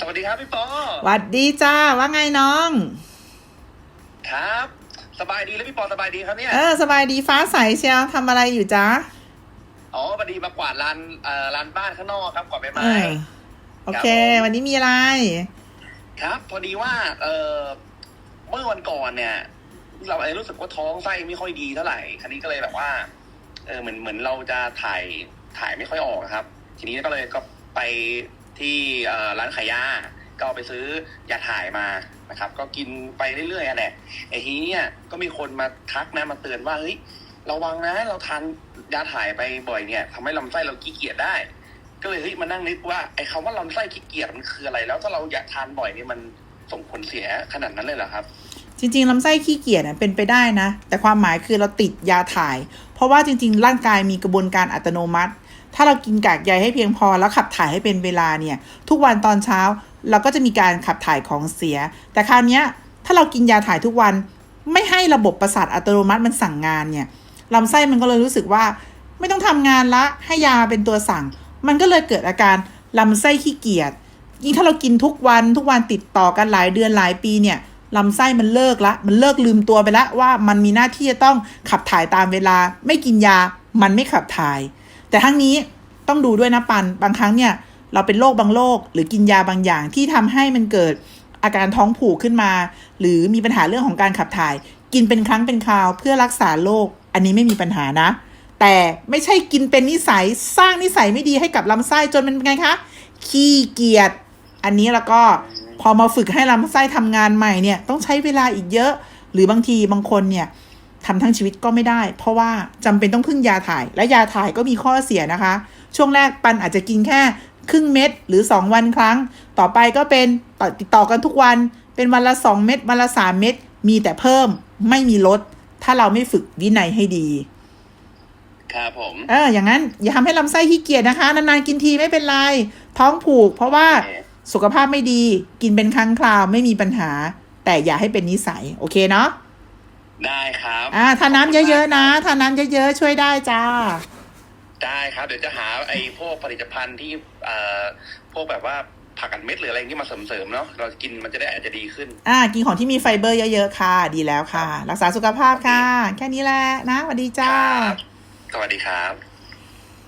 สวัสดีครับพี่ปอหวัดดีจ้าว่าไงน้อง ครับ สบายดีแล้วพี่ปอสบายดีครับเนี่ยเออสบายดีฟ้าใสเชียวทำอะไรอยู่จ้าอ๋อพอดีมากวาดลานเอ่อลานบ้านข้างนอกครับกวาดใบเอไม้อโอเคครับผมวันนี้มีอะไร ครับ พอดีว่าเออเมื่อวันก่อนเนี่ย เราเองรู้สึกว่าท้องไส้ไม่ค่อยดีเท่าไหร่คันนี้ก็เลยแบบว่าเออเหมือนเหมือนเราจะถ่ายถ่ายไม่ค่อยออกครับ ทีนี้ก็เลยก็ไป ที่ร้านขายยาก็เอาไปซื้อยาถ่ายมานะครับ ก็กินไปเรื่อยๆอะแหละไอ้ทีนี้เนี่ยก็มีคนมาทักนะมาเตือนว่าเฮ้ยระวังนะ เราทานยาถ่ายไปบ่อยเนี่ยทำให้ลำไส้เราขี้เกียจได้ ก็เลยเฮ้ยมานั่งนึกว่าไอ้คำว่าลำไส้ขี้เกียจมันคืออะไร แล้วถ้าเราอยากทานบ่อยเนี่ยมันส่งผลเสียขนาดนั้นเลยเหรอครับ จริงๆลำไส้ขี้เกียจเป็นไปได้นะ แต่ความหมายคือเราติดยาถ่าย เพราะว่าจริง ๆ ร่างกายมีกระบวนการอัตโนมัติ ถ้าเรากินกากใยให้เพียงพอแล้วขับถ่ายให้เป็นเวลาเนี่ย ทุกวันตอนเช้าเราก็จะมีการขับถ่ายของเสีย แต่คราวเนี้ยถ้าเรากินยาถ่ายทุกวัน ไม่ให้ระบบประสาทอัตโนมัติมันสั่งงานเนี่ยลำไส้มันก็เลยรู้สึกว่า ไม่ต้องทำงานละให้ยาเป็นตัวสั่ง มันก็เลยเกิดอาการลำไส้ขี้เกียจยิ่งถ้าเรากินทุกวันทุกวันติดต่อกันหลายเดือนหลายปีเนี่ย ลำไส้มันเลิกละ มันเลิกลืมตัวไปละว่ามันมีหน้าที่จะต้องขับถ่ายตามเวลา ไม่กินยา มันไม่ขับถ่าย แต่ทั้งนี้ต้องดูด้วยนะปัน บางครั้งเนี่ย เราเป็นโรคบางโรคหรือกินยาบางอย่างที่ทำให้มันเกิดอาการท้องผูกขึ้นมา หรือมีปัญหาเรื่องของการขับถ่าย กินเป็นครั้งเป็นคราวเพื่อรักษาโรค อันนี้ไม่มีปัญหานะ แต่ไม่ใช่กินเป็นนิสัยสร้างนิสัยไม่ดีให้กับลำไส้จนมันเป็นไงคะ ขี้เกียจ อันนี้แล้วก็ พอมาฝึกให้ลำไส้ทำงานใหม่เนี่ยต้องใช้เวลาอีกเยอะ หรือบางทีบางคนเนี่ยทำทั้งชีวิตก็ไม่ได้ เพราะว่าจำเป็นต้องพึ่งยาถ่าย และยาถ่ายก็มีข้อเสียนะคะ ช่วงแรกปันอาจจะกินแค่ครึ่งเม็ดหรือ 2 วันครั้ง ต่อไปก็เป็นต่อติดต่อกันทุกวันเป็นวันละ 2 เม็ดวันละ 3 เม็ดมีแต่เพิ่มไม่มีลด ถ้าเราไม่ฝึกวินัยให้ดี ครับผม เอออย่างนั้น อย่าทำให้ลำไส้ขี้เกียจนะคะ นานๆกินทีไม่เป็นไร ท้องผูก เพราะว่าโอเค สุขภาพไม่ดี กินเป็นครั้งคราวไม่มีปัญหา แต่อย่าให้เป็นนิสัย โอเคเนาะได้ครับอ่าทานน้ำเยอะๆนะทานน้ำเยอะๆช่วยได้จ้าได้ครับเดี๋ยวจะหาไอ้พวกผลิตภัณฑ์ที่เอ่อพวกแบบว่าผักอัดเม็ดหรืออะไรที่มาเสริมๆเนาะเรากินมันจะได้อาจจะดีขึ้น อ่า กินของที่มีไฟเบอร์เยอะๆค่ะ ดีแล้วค่ะ รักษาสุขภาพค่ะ แค่นี้แหละนะสวัสดีจ้าครับสวัสดีครับ